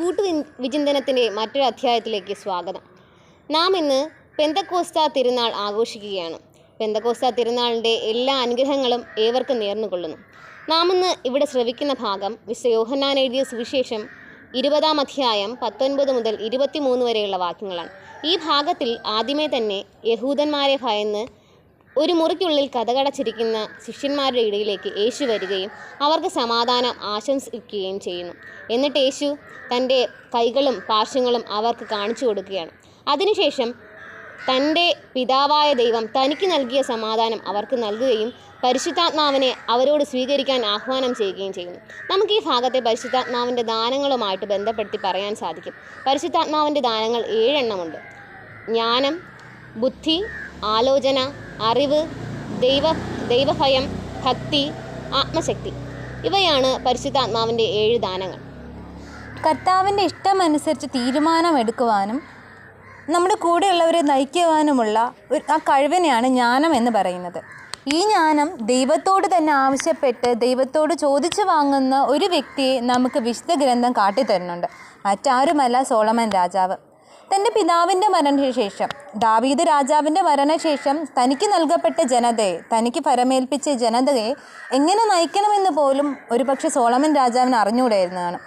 കൂട്ടു വിചിന്തനത്തിന്റെ മറ്റൊരു അധ്യായത്തിലേക്ക് സ്വാഗതം. നാം ഇന്ന് പെന്തക്കോസ്ത തിരുനാൾ ആഘോഷിക്കുകയാണ്. പെന്തക്കോസ്ത തിരുനാളിന്റെ എല്ലാ അനുഗ്രഹങ്ങളും ഏവർക്കും നേർന്നുകൊള്ളുന്നു നാം ഇന്ന് ഇവിടെ ശ്രവിക്കുന്ന ഭാഗം വിശ്വയോഹന്നാൻ എഴുതിയ സുവിശേഷം ഇരുപതാം അധ്യായം പത്തൊൻപത് മുതൽ ഇരുപത്തിമൂന്ന് വരെയുള്ള വാക്യങ്ങളാണ്. ഈ ഭാഗത്തിൽ ആദ്യമേ തന്നെ യഹൂദന്മാരെ ഭയന്ന് ഒരു മുറിക്കുള്ളിൽ കഥകടച്ചിരിക്കുന്ന ശിഷ്യന്മാരുടെ ഇടയിലേക്ക് യേശു വരികയും അവർക്ക് സമാധാനം ആശംസിക്കുകയും ചെയ്യുന്നു. എന്നിട്ട് യേശു തന്റെ കൈകളും പാർശ്വങ്ങളും അവർക്ക് കാണിച്ചു കൊടുക്കുകയാണ്. അതിനുശേഷം തന്റെ പിതാവായ ദൈവം തനിക്ക് നൽകിയ സമാധാനം അവർക്ക് നൽകുകയും പരിശുദ്ധാത്മാവിനെ അവരോട് സ്വീകരിക്കാൻ ആഹ്വാനം ചെയ്യുകയും ചെയ്യുന്നു. നമുക്ക് ഈ ഭാഗത്തെ പരിശുദ്ധാത്മാവിന്റെ ദാനങ്ങളുമായിട്ട് ബന്ധപ്പെടുത്തി പറയാൻ സാധിക്കും. പരിശുദ്ധാത്മാവിന്റെ ദാനങ്ങൾ ഏഴെണ്ണമുണ്ട്. ജ്ഞാനം ബുദ്ധി ആലോചന അറിവ് ദൈവ ദൈവഭയം ഭക്തി ആത്മശക്തി. ഇവയാണ് പരിശുദ്ധാത്മാവിന്റെ ഏഴ് ദാനങ്ങൾ. കർത്താവിന്റെ ഇഷ്ടമനുസരിച്ച് തീരുമാനമെടുക്കുവാനും നമ്മുടെ കൂടെയുള്ളവരെ നയിക്കുവാനുമുള്ള ഒരു ആ കഴിവിനെയാണ് ജ്ഞാനം എന്ന് പറയുന്നത്. ഈ ജ്ഞാനം ദൈവത്തോട് തന്നെ ആവശ്യപ്പെട്ട് ദൈവത്തോട് ചോദിച്ചു വാങ്ങുന്ന ഒരു വ്യക്തിയെ നമുക്ക് വിശുദ്ധ ഗ്രന്ഥം കാട്ടിത്തരുന്നുണ്ട്. മറ്റാരുമല്ല സോളമൻ രാജാവ്. തന്റെ പിതാവിന്റെ മരണശേഷം ദാവീദ് രാജാവിന്റെ മരണശേഷം തനിക്ക് നൽകപ്പെട്ട ജനതയെ തനിക്ക് പരമേൽപ്പിച്ച ജനതയെ എങ്ങനെ നയിക്കണമെന്ന് പോലും ഒരുപക്ഷെ സോളമൻ രാജാവിന് അറിഞ്ഞുകൂടായിരുന്നതാണ്.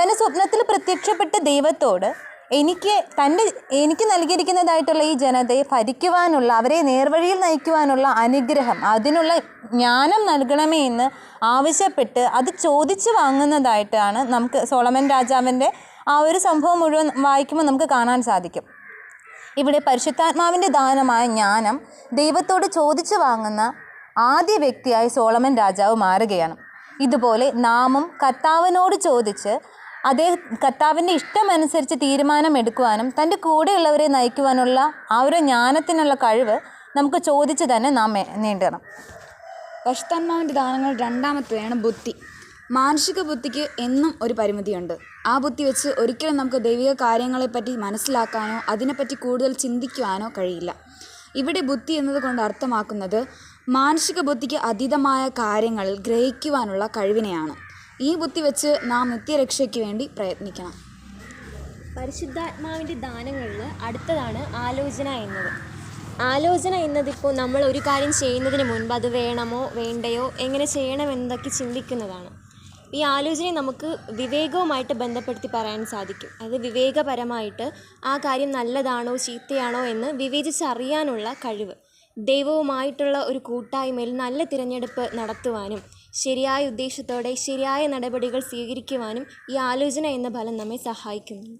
തന്റെ സ്വപ്നത്തിൽ പ്രത്യക്ഷപ്പെട്ട ദൈവത്തോട് എനിക്ക് തന്റെ എനിക്ക് നൽകിയിരിക്കുന്നതായിട്ടുള്ള ഈ ജനതയെ ഭരിക്കുവാനുള്ള അവരെ നേർവഴിയിൽ നയിക്കുവാനുള്ള അനുഗ്രഹം അതിനുള്ള ജ്ഞാനം നൽകണമേ എന്ന് ആവശ്യപ്പെട്ട് അത് ചോദിച്ചു വാങ്ങുന്നതായിട്ടാണ് നമുക്ക് സോളമൻ രാജാവിന്റെ ആ ഒരു സംഭവം മുഴുവൻ വായിക്കുമ്പോൾ നമുക്ക് കാണാൻ സാധിക്കും. ഇവിടെ പരിശുദ്ധാത്മാവിന്റെ ദാനമായ ജ്ഞാനം ദൈവത്തോട് ചോദിച്ചു വാങ്ങുന്ന ആദ്യ വ്യക്തിയായി സോളമൻ രാജാവ് മാറുകയാണ്. ഇതുപോലെ നാമും കർത്താവിനോട് ചോദിച്ച് അദ്ദേഹം കർത്താവിന്റെ ഇഷ്ടമനുസരിച്ച് തീരുമാനം എടുക്കുവാനും തന്റെ കൂടെയുള്ളവരെ നയിക്കുവാനുള്ള ആ ഒരു ജ്ഞാനത്തിനുള്ള കഴിവ് നമുക്ക് ചോദിച്ച് തന്നെ നാം നേടണം. പരിശുദ്ധാത്മാവിന്റെ ദാനങ്ങൾ രണ്ടാമത്തേതാണ് ബുദ്ധി. മാനുഷിക ബുദ്ധിക്ക് എന്നും ഒരു പരിമിതിയുണ്ട്. ആ ബുദ്ധി വെച്ച് ഒരിക്കലും നമുക്ക് ദൈവിക കാര്യങ്ങളെപ്പറ്റി മനസ്സിലാക്കാനോ അതിനെപ്പറ്റി കൂടുതൽ ചിന്തിക്കുവാനോ കഴിയില്ല. ഇവിടെ ബുദ്ധി എന്നതുകൊണ്ട് അർത്ഥമാക്കുന്നത് മാനസിക ബുദ്ധിക്ക് അതീതമായ കാര്യങ്ങൾ ഗ്രഹിക്കുവാനുള്ള കഴിവിനെയാണ്. ഈ ബുദ്ധി വെച്ച് നാം നിത്യരക്ഷയ്ക്ക് വേണ്ടി പ്രയത്നിക്കണം. പരിശുദ്ധാത്മാവിന്റെ ദാനങ്ങളിൽ അടുത്തതാണ് ആലോചന എന്നത്. ആലോചന എന്നതിപ്പോൾ നമ്മൾ ഒരു കാര്യം ചെയ്യുന്നതിന് മുൻപ് അത് വേണമോ വേണ്ടയോ എങ്ങനെ ചെയ്യണമെന്നതൊക്കെ ചിന്തിക്കുന്നതാണ്. ഈ ആലോചനയെ നമുക്ക് വിവേകവുമായിട്ട് ബന്ധപ്പെടുത്തി പറയാൻ സാധിക്കും. അത് വിവേകപരമായിട്ട് ആ കാര്യം നല്ലതാണോ ചീത്തയാണോ എന്ന് വിവേചിച്ചറിയാനുള്ള കഴിവ്. ദൈവവുമായിട്ടുള്ള ഒരു കൂട്ടായ്മയിൽ നല്ല തിരഞ്ഞെടുപ്പ് നടത്തുവാനും ശരിയായ ഉദ്ദേശത്തോടെ ശരിയായ നടപടികൾ സ്വീകരിക്കുവാനും ഈ ആലോചന എന്ന ഫലം നമ്മെ സഹായിക്കുന്നു.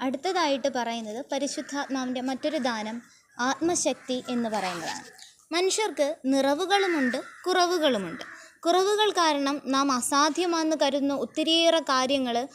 അടുത്തതായിട്ട് പറയുന്നത് പരിശുദ്ധാത്മാവിന്റെ മറ്റൊരു ദാനം ആത്മശക്തി എന്ന് പറയുന്നതാണ്. മനുഷ്യർക്ക് നിറവുകളുമുണ്ട് കുറവുകളുമുണ്ട്. കുറവുകൾ കാരണം നാം അസാധ്യമാണെന്ന് കരുതുന്ന ഒത്തിരിയേറെ കാര്യങ്ങൾ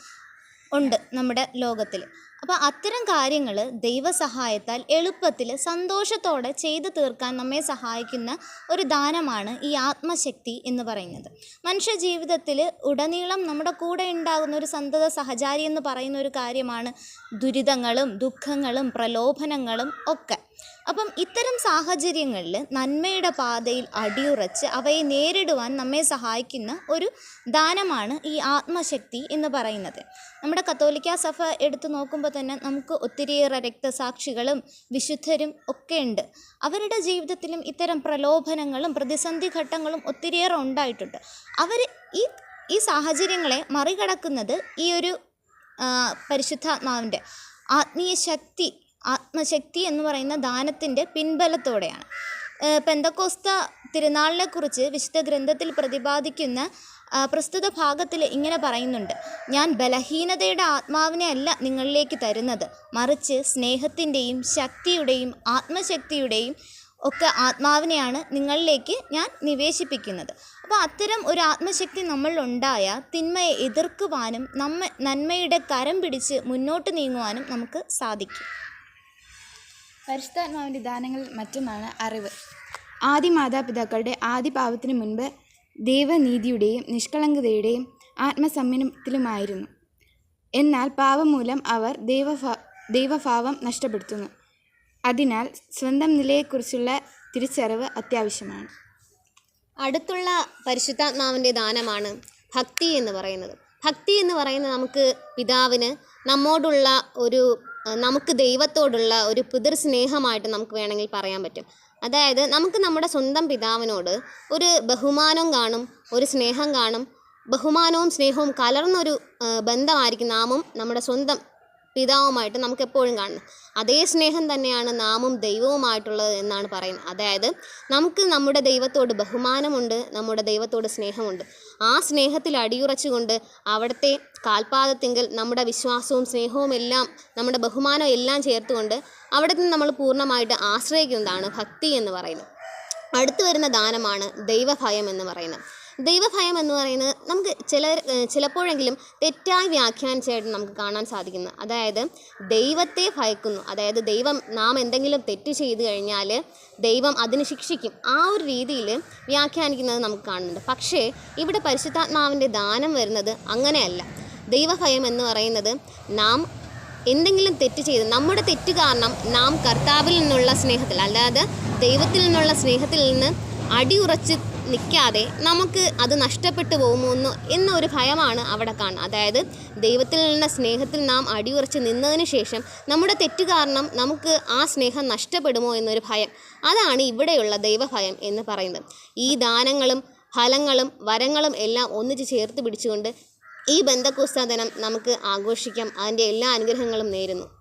ഉണ്ട് നമ്മുടെ ലോകത്തിൽ അപ്പോൾ അത്തരം കാര്യങ്ങൾ ദൈവസഹായത്താൽ എളുപ്പത്തിൽ സന്തോഷത്തോടെ ചെയ്തു തീർക്കാൻ നമ്മെ സഹായിക്കുന്ന ഒരു ദാനമാണ് ഈ ആത്മശക്തി എന്ന് പറയുന്നത്. മനുഷ്യ ജീവിതത്തിൽ ഉടനീളം നമ്മുടെ കൂടെ ഉണ്ടാകുന്ന ഒരു സന്തത സഹചാരി എന്ന് പറയുന്ന ഒരു കാര്യമാണ് ദുരിതങ്ങളും ദുഃഖങ്ങളും പ്രലോഭനങ്ങളും ഒക്കെ. അപ്പം ഇത്തരം സാഹചര്യങ്ങളിൽ നന്മയുടെ പാതയിൽ അടിയുറച്ച് അവയെ നേരിടുവാൻ നമ്മെ സഹായിക്കുന്ന ഒരു ദാനമാണ് ഈ ആത്മശക്തി എന്ന് പറയുന്നത്. നമ്മുടെ കത്തോലിക്ക സഭ എടുത്തു നോക്കുമ്പോൾ തന്നെ നമുക്ക് ഒത്തിരിയേറെ രക്തസാക്ഷികളും വിശുദ്ധരും ഒക്കെ ഉണ്ട്. അവരുടെ ജീവിതത്തിലും ഇത്തരം പ്രലോഭനങ്ങളും പ്രതിസന്ധി ഘട്ടങ്ങളും ഒത്തിരിയേറെ ഉണ്ടായിട്ടുണ്ട്. അവർ ഈ ഈ സാഹചര്യങ്ങളെ മറികടക്കുന്നത് ഈ ഒരു പരിശുദ്ധാത്മാവിന്റെ ആത്മീയ ശക്തി ആത്മശക്തി എന്ന് പറയുന്ന ദാനത്തിന്റെ പിൻബലത്തോടെയാണ്. പെന്തക്കോസ്ത തിരുനാളിനെക്കുറിച്ച് വിശുദ്ധ ഗ്രന്ഥത്തിൽ പ്രതിപാദിക്കുന്ന പ്രസ്തുത ഭാഗത്തിൽ ഇങ്ങനെ പറയുന്നുണ്ട്. ഞാൻ ബലഹീനതയുടെ ആത്മാവിനെ അല്ല നിങ്ങളിലേക്ക് തരുന്നത്. മറിച്ച് സ്നേഹത്തിന്റെയും ശക്തിയുടെയും ആത്മശക്തിയുടെയും ഒക്കെ ആത്മാവിനെയാണ് നിങ്ങളിലേക്ക് ഞാൻ നിവേശിപ്പിക്കുന്നത്. അപ്പോൾ അത്തരം ഒരു ആത്മശക്തി നമ്മളിലുണ്ടായ തിന്മയെ എതിർക്കുവാനും നമ്മ നന്മയുടെ കരം പിടിച്ച് മുന്നോട്ട് നീങ്ങുവാനും നമുക്ക് സാധിക്കും. പരിശുദ്ധാത്മാവിന്റെ ദാനങ്ങൾ മറ്റൊന്നാണ് അറിവ്. ആദി മാതാപിതാക്കളുടെ ആദി പാപത്തിന് മുൻപ് ദൈവനീതിയുടെയും നിഷ്കളങ്കതയുടെയും ആത്മസമ്മനത്തിലുമായിരുന്നു. എന്നാൽ പാപം മൂലം അവർ ദൈവഭാ ദൈവഭാവം നഷ്ടപ്പെടുത്തുന്നു. അതിനാൽ സ്വന്തം നിലയെക്കുറിച്ചുള്ള തിരിച്ചറിവ് അത്യാവശ്യമാണ്. അടുത്തുള്ള പരിശുദ്ധാത്മാവിന്റെ ദാനമാണ് ഭക്തി എന്ന് പറയുന്നത്. ഭക്തി എന്ന് പറയുന്നത് നമുക്ക് പിതാവിന് നമ്മോടുള്ള ഒരു നമുക്ക് ദൈവത്തോടുള്ള ഒരു പിതൃ സ്നേഹമായിട്ട് നമുക്ക് വേണമെങ്കിൽ പറയാൻ പറ്റും. അതായത് നമുക്ക് നമ്മുടെ സ്വന്തം പിതാവിനോട് ഒരു ബഹുമാനം കാണും ഒരു സ്നേഹം കാണും. ബഹുമാനവും സ്നേഹവും കലർന്നൊരു ബന്ധമായിരിക്കും നാമും നമ്മുടെ സ്വന്തം പിതാവുമായിട്ട് നമുക്ക് എപ്പോഴും കാണണം അതേ സ്നേഹം തന്നെയാണ് നാമും ദൈവവുമായിട്ടുള്ളത് എന്നാണ് പറയുന്നത്. അതായത് നമുക്ക് നമ്മുടെ ദൈവത്തോട് ബഹുമാനമുണ്ട് നമ്മുടെ ദൈവത്തോട് സ്നേഹമുണ്ട്. ആ സ്നേഹത്തിൽ അടിയുറച്ചുകൊണ്ട് അവിടുത്തെ കാൽപാദത്തിങ്കിൽ നമ്മുടെ വിശ്വാസവും സ്നേഹവും എല്ലാം നമ്മുടെ ബഹുമാനവും എല്ലാം ചേർത്തുകൊണ്ട് അവിടെ നിന്ന് നമ്മൾ പൂർണമായിട്ട് ആശ്രയിക്കുന്നതാണ് ഭക്തി എന്ന് പറയുന്നത്. അടുത്തു വരുന്ന ദാനമാണ് ദൈവഭയം എന്ന് പറയുന്നത്. ദൈവഭയം എന്ന് പറയുന്നത് നമുക്ക് ചില ചിലപ്പോഴെങ്കിലും തെറ്റായി വ്യാഖ്യാനിച്ചായിട്ട് നമുക്ക് കാണാൻ സാധിക്കുന്നു. അതായത് ദൈവത്തെ ഭയക്കുന്നു. അതായത് ദൈവം നാം എന്തെങ്കിലും തെറ്റ് ചെയ്തു കഴിഞ്ഞാൽ ദൈവം അതിന് ശിക്ഷിക്കും. ആ ഒരു രീതിയിൽ വ്യാഖ്യാനിക്കുന്നത് നമുക്ക് കാണുന്നുണ്ട്. പക്ഷേ ഇവിടെ പരിശുദ്ധാത്മാവിന്റെ ദാനം വരുന്നത് അങ്ങനെയല്ല. ദൈവഭയം എന്ന് പറയുന്നത് നാം എന്തെങ്കിലും തെറ്റ് ചെയ്ത് നമ്മുടെ തെറ്റ് കാരണം നാം കർത്താവിൽ നിന്നുള്ള സ്നേഹത്തിൽ അല്ലാതെ ദൈവത്തിൽ നിന്നുള്ള സ്നേഹത്തിൽ നിന്ന് അടിയുറച്ച് നിൽക്കാതെ നമുക്ക് അത് നഷ്ടപ്പെട്ടു പോകുമോ എന്നോ എന്നൊരു ഭയമാണ് അവിടെ കാണുന്നത്. അതായത് ദൈവത്തിൽ നിന്നുള്ള സ്നേഹത്തിൽ നാം അടിയുറച്ച് നിന്നതിന് ശേഷം നമ്മുടെ തെറ്റ് കാരണം നമുക്ക് ആ സ്നേഹം നഷ്ടപ്പെടുമോ എന്നൊരു ഭയം. അതാണ് ഇവിടെയുള്ള ദൈവഭയം എന്ന് പറയുന്നത്. ഈ ദാനങ്ങളും ഫലങ്ങളും വരങ്ങളും എല്ലാം ഒന്നിച്ച് ചേർത്ത് പിടിച്ചുകൊണ്ട് ഈ ബന്ധക്കുസ്താദനം നമുക്ക് ആഘോഷിക്കാം. അതിന്റെ എല്ലാ അനുഗ്രഹങ്ങളും നേരുന്നു.